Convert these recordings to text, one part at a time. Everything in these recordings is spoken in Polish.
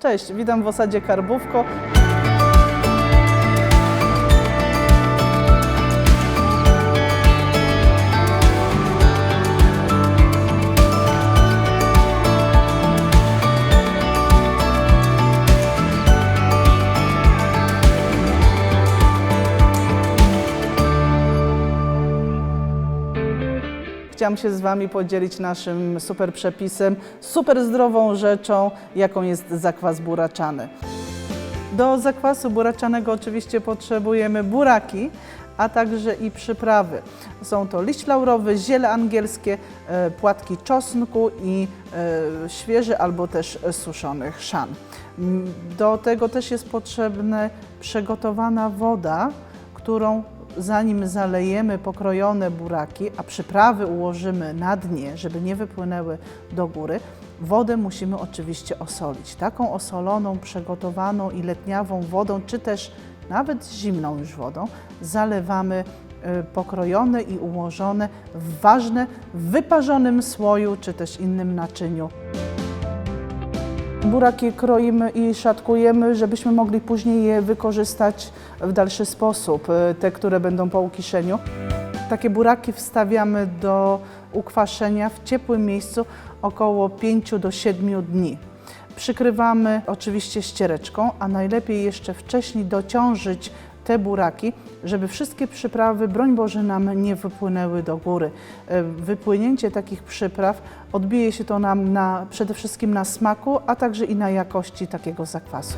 Cześć, witam w osadzie Karbówko. Chciałam się z Wami podzielić naszym super przepisem, super zdrową rzeczą, jaką jest zakwas buraczany. Do zakwasu buraczanego oczywiście potrzebujemy buraki, a także i przyprawy. Są to liść laurowy, ziele angielskie, e, płatki czosnku i e, świeży albo też suszony chrzan. Do tego też jest potrzebna przygotowana woda, którą zanim zalejemy pokrojone buraki, a przyprawy ułożymy na dnie, żeby nie wypłynęły do góry, wodę musimy oczywiście osolić. Taką osoloną, przygotowaną i letniawą wodą, czy też nawet zimną już wodą, zalewamy y, pokrojone i ułożone w ważne, wyparzonym słoju, czy też innym naczyniu. Buraki kroimy i szatkujemy, żebyśmy mogli później je wykorzystać w dalszy sposób, y, te, które będą po ukiszeniu. Takie buraki wstawiamy do ukwaszenia w ciepłym miejscu około 5 do 7 dni. Przykrywamy oczywiście ściereczką, a najlepiej jeszcze wcześniej dociążyć te buraki, żeby wszystkie przyprawy, broń Boże, nam nie wypłynęły do góry. E, Wypłynięcie takich przypraw odbije się to nam na, przede wszystkim na smaku, a także i na jakości takiego zakwasu.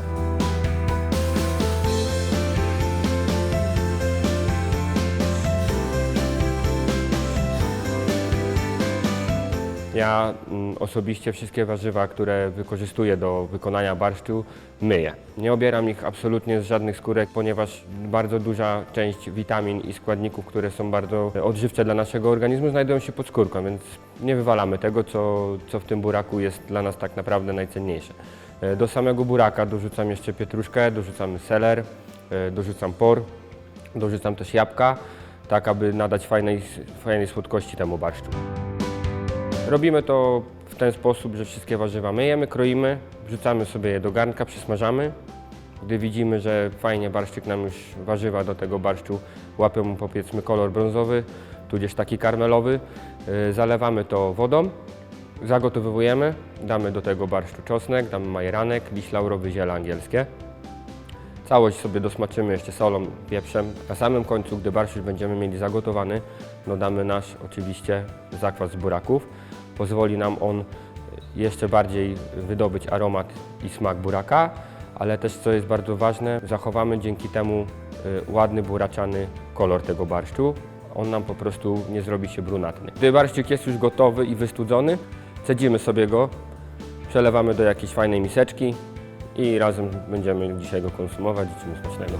Ja mm, osobiście wszystkie warzywa, które wykorzystuję do wykonania barszczu, myję. Nie obieram ich absolutnie z żadnych skórek, ponieważ bardzo duża część witamin i składników, które są bardzo odżywcze dla naszego organizmu, znajdują się pod skórką, więc nie wywalamy tego, co, co w tym buraku jest dla nas tak naprawdę najcenniejsze. E, Do samego buraka dorzucam jeszcze pietruszkę, dorzucam seler, e, dorzucam por, dorzucam też jabłka, tak aby nadać fajnej, fajnej słodkości temu barszczu. Robimy to w ten sposób, że wszystkie warzywa myjemy, kroimy, wrzucamy sobie je do garnka, przysmażamy. Gdy widzimy, że fajnie barszczyk nam już warzywa do tego barszczu łapią mu powiedzmy kolor brązowy, tudzież taki karmelowy, yy, zalewamy to wodą, zagotowujemy, damy do tego barszczu czosnek, damy majeranek, liść laurowy, ziele angielskie. Całość sobie dosmaczymy jeszcze solą, pieprzem. Na samym końcu, gdy barszcz będziemy mieli zagotowany, dodamy nasz oczywiście zakwas z buraków. Pozwoli nam on jeszcze bardziej wydobyć aromat i smak buraka, ale też co jest bardzo ważne, zachowamy dzięki temu y, ładny buraczany kolor tego barszczu. On nam po prostu nie zrobi się brunatny. Gdy barszczyk jest już gotowy i wystudzony, cedzimy sobie go, przelewamy do jakiejś fajnej miseczki i razem będziemy dzisiaj go konsumować. Życzymy smacznego.